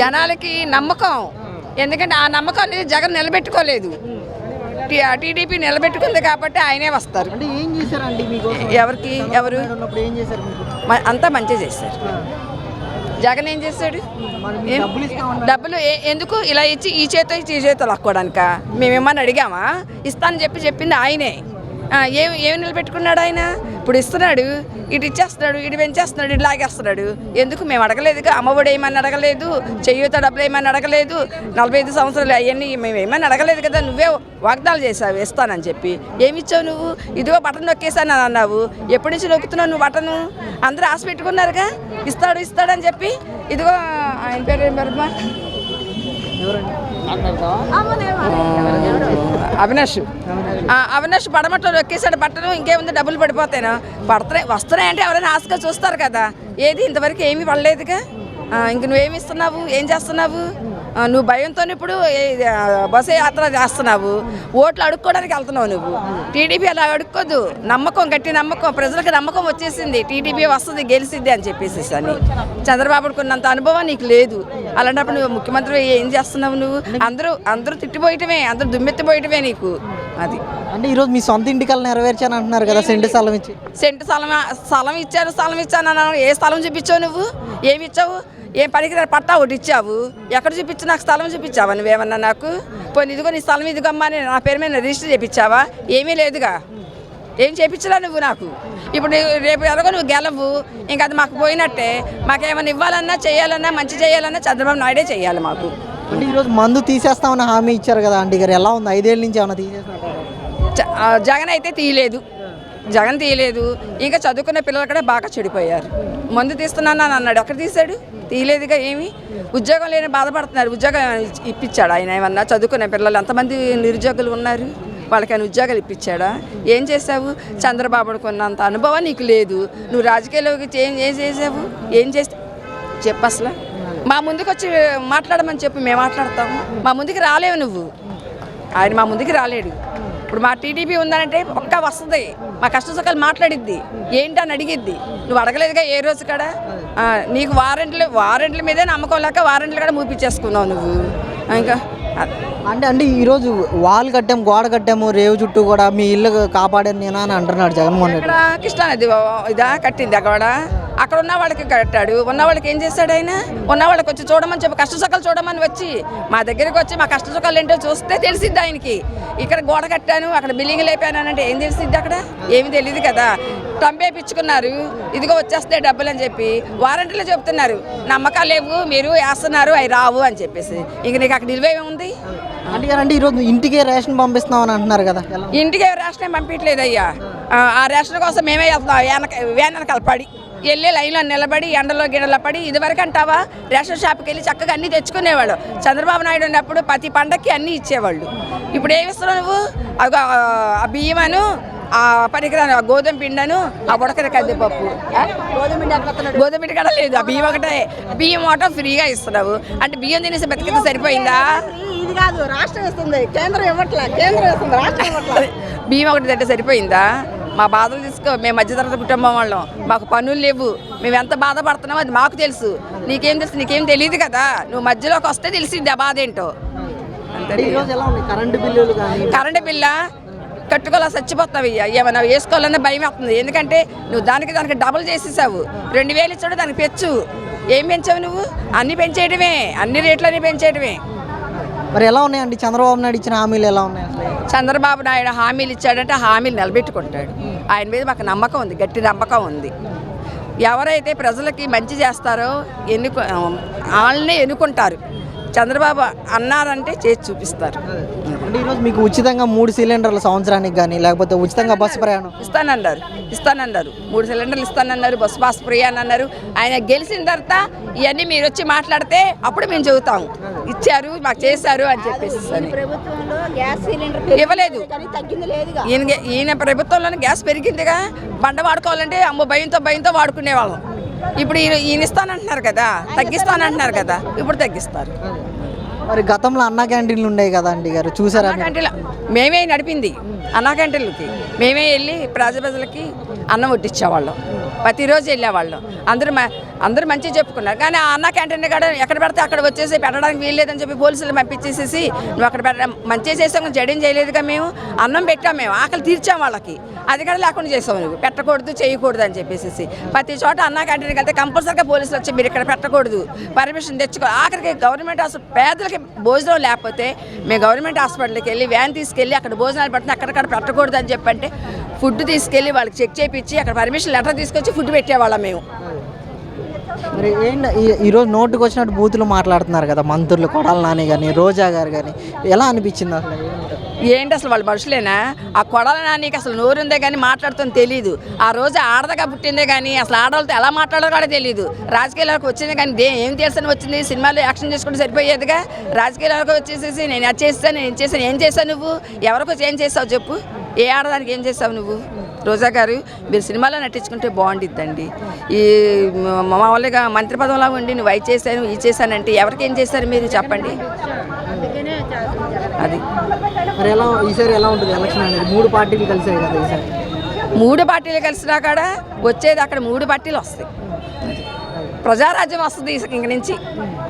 జనాలకి నమ్మకం. ఎందుకంటే ఆ నమ్మకం అనేది జగన్ నిలబెట్టుకోలేదు. టీడీపీ నిలబెట్టుకుంది కాబట్టి ఆయనే వస్తారు. ఎవరికి? ఎవరు? అంతా మంచిగా చేశారు. జగన్ ఏం చేశాడు? డబ్బులు ఎందుకు ఇలా ఇచ్చి ఈ చేత ఈ చేత లాక్కోవడానిక మేమేమన్నా అడిగామా? ఇస్తానని చెప్పి చెప్పింది ఆయనే. ఏమి ఏం ఏమి నిలబెట్టుకున్నాడు ఆయన? ఇప్పుడు ఇస్తున్నాడు ఇటు ఇచ్చేస్తున్నాడు ఇటు పెంచేస్తున్నాడు ఇటు లాగేస్తున్నాడు. ఎందుకు? మేము అడగలేదు అమ్మఒడి ఏమని అడగలేదు చెయ్యూత డబ్బులు ఏమని అడగలేదు. నలభై ఐదు సంవత్సరాలు అవన్నీ మేము ఏమని అడగలేదు కదా. నువ్వే వాగ్దానాలు చేసావు ఇస్తానని చెప్పి. ఏమిచ్చావు నువ్వు? ఇదిగో బటన్ నొక్కేసాను అని అన్నావు. ఎప్పటి నుంచి నొక్కుతున్నావు నువ్వు బటను? అందరూ ఆశ పెట్టుకున్నారుగా? ఇస్తాడు ఇస్తాడని చెప్పి. ఇదిగో ఆయన పేరు ఏం పేరు ఎవరండి? అవినాష్. ఆ, అవినాష్ పడమట్లో ఎక్కేసాడు బట్టలు ఇంకేముంది డబ్బులు పడిపోతాను పడతాయి వస్తున్నాయంటే ఎవరైనా ఆశగా చూస్తారు కదా. ఏది ఇంతవరకు ఏమీ పడలేదుగా? ఇంక నువ్వేమి ఇస్తున్నావు? ఏం చేస్తున్నావు? నువ్వు భయంతో ఇప్పుడు బస్సు యాత్ర చేస్తున్నావు. ఓట్లు అడుక్కోవడానికి వెళ్తున్నావు నువ్వు. టీడీపీ అలా అడుక్కోదు. నమ్మకం గట్టి నమ్మకం ప్రజలకు నమ్మకం వచ్చేసింది. టీడీపీ వస్తుంది గెలిసిద్ది అని చెప్పేసి అని చంద్రబాబు కొన్నంత అనుభవం నీకు లేదు. అలాంటప్పుడు నువ్వు ముఖ్యమంత్రి ఏం చేస్తున్నావు నువ్వు? అందరూ అందరూ తిట్టిపోయటమే అందరూ దుమ్మెత్తిపోయటమే నీకు. అది. అంటే ఈరోజు మీ సొంత ఇంటికల్ నెరవేర్చాను అంటున్నారు కదా సెంటు స్థలం ఇచ్చి. సెంటు స్థలం స్థలం ఇచ్చాను స్థలం ఇచ్చాను అన్నాను. ఏ స్థలం చూపించావు నువ్వు? ఏమి ఇచ్చావు ఏం పనికి పట్టా ఒకటి ఇచ్చావు. ఎక్కడ చూపించు నాకు స్థలం చూపించావా నువ్వేమన్నా నాకు? పోనీ ఇదిగో నీ స్థలం ఇదిగమ్మా అని నా పేరు మీద రిజిస్టర్ చేపించావా? ఏమీ లేదుగా. ఏం చేపించలా నువ్వు నాకు? ఇప్పుడు రేపు ఎలాగో నువ్వు గెలవు. ఇంకా అది మాకు పోయినట్టే. మాకేమైనా ఇవ్వాలన్నా చేయాలన్నా మంచి చేయాలన్నా చంద్రబాబు నాయుడే చేయాలి మాకు. అంటే ఈరోజు మందు తీసేస్తామని హామీ ఇచ్చారు కదా ఆంటీ గారు. ఎలా ఉంది? ఐదేళ్ళ నుంచి ఏమైనా ఆ, జగన్ అయితే తీయలేదు. జగన్ తీయలేదు. ఇంకా చదువుకున్న పిల్లలు కూడా బాగా చెడిపోయారు. మందు తీస్తున్నాను అని అన్నాడు. ఎక్కడ తీశాడు? తీయలేదుగా ఏమి? ఉద్యోగం లేని బాధపడుతున్నారు. ఉద్యోగం ఇప్పించాడు ఆయన ఏమన్నా? చదువుకున్న పిల్లలు ఎంతమంది నిరుద్యోగులు ఉన్నారు? వాళ్ళకైనా ఉద్యోగాలు ఇప్పించాడా? ఏం చేసావు చంద్రబాబుకు ఉన్నంత అనుభవం నీకు లేదు. నువ్వు రాజకీయాల్లోకి ఏం ఏం చేసావు ఏం చేస్తే చెప్పు అసలు. మా ముందుకు వచ్చి మాట్లాడమని చెప్పి. మేము మాట్లాడతాము. మా ముందుకు రాలేవు నువ్వు. ఆయన మా ముందుకు రాలేడు. ఇప్పుడు మా టీడీపీ ఉందనంటే ఒక్క వస్తుంది. మా కష్ట సుఖాలు మాట్లాడిద్ది. ఏంటి అని అడిగిద్ది. నువ్వు అడగలేదుగా ఏ రోజు కాడ? నీకు వారెంట్లు వారెంట్ల మీదే నమ్మకం లేక వారెంట్లు కూడా మూపించేసుకున్నావు నువ్వు. ఇంకా అంటే అంటే ఈరోజు వాల్ కట్టాము గోడ కట్టాము రేవు చుట్టూ కూడా మీ ఇల్లు కాపాడాను నేను అని అంటున్నాడు జగన్మోహన్ రెడ్డి. ఇక్కడ కృష్ణానది ఇదా కట్టింది అక్కడ? అక్కడ ఉన్న వాళ్ళకి కట్టాడు. ఉన్న వాళ్ళకి ఏం చేశాడు ఆయన? ఉన్న వాళ్ళకి వచ్చి చూడమని చెప్పి కష్ట సుఖాలు చూడమని వచ్చి మా దగ్గరికి వచ్చి మా కష్ట సుఖాలు ఏంటో చూస్తే తెలిసిద్ది ఆయనకి. ఇక్కడ గోడ కట్టాను అక్కడ బిల్డింగ్ లేపాను అని అంటే ఏం తెలిసిద్ది అక్కడ? ఏమి తెలియదు కదా. తంపేపించుకున్నారు ఇదిగో వచ్చేస్తే డబ్బులు అని చెప్పి వారంటీలో చెప్తున్నారు. నమ్మకాలు లేవు మీరు వేస్తున్నారు అవి రావు అని చెప్పేసి. ఇంక నీకు అక్కడ నిలువ ఉంది? అంటే ఈరోజు ఇంటికే రేషన్ పంపిస్తున్నామని అంటున్నారు కదా. ఇంటికి రేషన్ పంపించలేదు అయ్యా ఆ, రేషన్ కోసం మేమే వెళ్తున్నాం వ్యాన్ వెనకాల పడి. వెళ్ళి లైన్లో నిలబడి ఎండలో గిడలో పడి ఇదివరకు అంటావా? రేషన్ షాప్కి వెళ్ళి చక్కగా అన్నీ తెచ్చుకునేవాళ్ళు. చంద్రబాబు నాయుడు ఉన్నప్పుడు ప్రతి పండక్కి అన్నీ ఇచ్చేవాళ్ళు. ఇప్పుడు ఏమి ఇస్తున్నావు నువ్వు? ఆ బియ్యమను ఆ పనికిరాను ఆ గోధుమ పిండను ఆ ఉడకన కందిపప్పు? గోధుమ పిండి కూడా లేదు. ఆ బియ్యం ఒకటే. బియ్యం ఒకట ఫ్రీగా ఇస్తున్నావు. అంటే బియ్యం తినేసి బతికితే సరిపోయిందా? ఇది కాదు రాష్ట్రం ఇస్తుంది. కేంద్రం ఇవ్వట్లే కేంద్రం ఇస్తుంది రాష్ట్రం ఇవ్వట్లే. బియ్యం ఒకటి తింటే సరిపోయిందా? మా బాధలు తీసుకో మేము మధ్యతరగతి కుటుంబం వాళ్ళం. మాకు పనులు లేవు. మేము ఎంత బాధపడుతున్నామో అది మాకు తెలుసు. నీకేం తెలుసు? నీకేం తెలియదు కదా. నువ్వు మధ్యలోకి వస్తే తెలిసింది ఆ బాధ ఏంటో. కరెంటు బిల్ల? కట్టుకోవాలా చచ్చిపోతావు. ఏమన్నా వేసుకోవాలన్నా భయం వస్తుంది. ఎందుకంటే నువ్వు దానికి దానికి డబుల్ చేసేసావు. రెండు వేలు ఇచ్చాడు దానికి పెంచు. ఏం పెంచావు నువ్వు? అన్ని పెంచేయడమే అన్ని రేట్లన్నీ పెంచేయడమే మరి ఎలా ఉన్నాయండి? చంద్రబాబు నాయుడు ఇచ్చిన హామీలు ఎలా ఉన్నాయి అసలు? చంద్రబాబు నాయుడు హామీలు ఇచ్చాడంటే హామీలు నిలబెట్టుకుంటాడు. ఆయన మీద మాకు నమ్మకం ఉంది గట్టి నమ్మకం ఉంది. ఎవరైతే ప్రజలకి మంచి చేస్తారో ఎన్నుకు వాళ్ళనే ఎన్నుకుంటారు. చంద్రబాబు అన్నారంటే చేసి చూపిస్తారు. అంటే ఈరోజు మీకు ఉచితంగా మూడు సిలిండర్ల సంవత్సరానికి కానీ లేకపోతే ఉచితంగా బస్సు ప్రయాణం? ఇస్తానన్నారు ఇస్తానన్నారు. మూడు సిలిండర్లు ఇస్తానన్నారు బస్ పాస్ ఫ్రీ అని అన్నారు. ఆయన గెలిచిన తర్వాత ఇవన్నీ మీరు వచ్చి మాట్లాడితే అప్పుడు మేము చెబుతాం. ఇచ్చారు మాకు చేశారు అని చెప్పేసి అని. ప్రభుత్వంలో గ్యాస్ సిలిండర్ ఇవ్వలేదు. కానీ తగ్గింది లేదుగా. ఈయన ఈయన ప్రభుత్వంలోనే గ్యాస్ పెరిగిందిగా. బండ వాడుకోవాలంటే అమ్మో భయంతో భయంతో వాడుకునేవాళ్ళం. ఇప్పుడు ఈయన ఇస్తానంటున్నారు కదా తగ్గిస్తానంటున్నారు కదా ఇప్పుడు తగ్గిస్తారు. మరి గతంలో అన్నా క్యాంటీన్లు ఉండేవి కదా అండి గారు చూసారా క్యాంటీన్లో మేమే నడిపింది అన్నా క్యాంటీన్లకి. మేమే వెళ్ళి ప్రజ ప్రజలకి అన్నం వడ్డించేవాళ్ళం. ప్రతిరోజు వెళ్ళేవాళ్ళం. అందరూ అందరూ మంచిగా చెప్పుకున్నారు. కానీ ఆ అన్న క్యాంటీన్ కాడ ఎక్కడ పెడితే అక్కడ వచ్చేసి పెట్టడానికి వీల్లేదని చెప్పి పోలీసులు పంపించేసేసి నువ్వు అక్కడ పెట్ట మంచిగా చేసాం జడేం చేయలేదుగా మేము అన్నం పెట్టాం మేము ఆకలి తీర్చాం వాళ్ళకి. అది కూడా లేకుండా చేసాం నువ్వు పెట్టకూడదు చేయకూడదు అని చెప్పేసి ప్రతి చోట అన్న క్యాంటీన్కి వెళ్తే కంపల్సరీగా పోలీసులు వచ్చి మీరు ఇక్కడ పెట్టకూడదు పర్మిషన్ తెచ్చుకో ఆఖరికి గవర్నమెంట్ హాస్పిటల్ పేదలకి భోజనం లేకపోతే మేము గవర్నమెంట్ హాస్పిటల్కి వెళ్ళి వ్యాన్ తీసుకెళ్ళి అక్కడ భోజనాలు పెట్టిన అక్కడక్కడ పెట్టకూడదు అని చెప్పంటే ఫుడ్ తీసుకెళ్ళి వాళ్ళకి చెక్ చేయించి అక్కడ పర్మిషన్ లెటర్ తీసుకొచ్చి ఫుడ్ పెట్టేవాళ్ళం మేము. మరి ఏంటి ఈ- ఈరోజు నోటుకు వచ్చినట్టు బూతులు మాట్లాడుతున్నారు కదా మంత్రులు కొడాల నాని కానీ రోజా గారు కానీ ఎలా అనిపించింది అసలు? ఏంటో? అసలు వాళ్ళు మనుషులేనా? ఆ కొడాల నానికి అసలు నోరుందే కానీ మాట్లాడుతుంది తెలియదు ఆ రోజు ఆడదగా పుట్టిందే కానీ అసలు ఆడవాళ్ళతో ఎలా మాట్లాడాలో కూడా తెలియదు రాజకీయాలకు వచ్చింది కానీ దే ఏం తెలుసని వచ్చింది? సినిమాలో యాక్షన్ చేసుకుంటే సరిపోయేదిగా? రాజకీయాలకు వచ్చేసేసి నేను అది చేస్తాను నేను చేస్తాను ఏం చేస్తావు నువ్వు? ఎవరికి వచ్చి ఏం చేస్తావు చెప్పు? ఏ ఆడదానికి ఏం చేస్తావు నువ్వు? రోజా గారు మీరు సినిమాలో నటించుకుంటే బాగుండిద్దండి. ఈ మామూలుగా మంత్రి పదంలో ఉండి నువ్వు అవి చేశాను ఇది చేశానంటే ఎవరికి ఏం చేస్తారు మీరు చెప్పండి? అది. మరి ఎలా ఈసారి ఎలా ఉంటుంది ఎలక్షన్ అనేది? మూడు పార్టీలు కలిసాయి కదా ఈసారి. మూడు పార్టీలు కలిసినా కాడ వచ్చేది అక్కడ మూడు పార్టీలు వస్తాయి. ప్రజారాజ్యం వస్తుంది ఇంక నుంచి.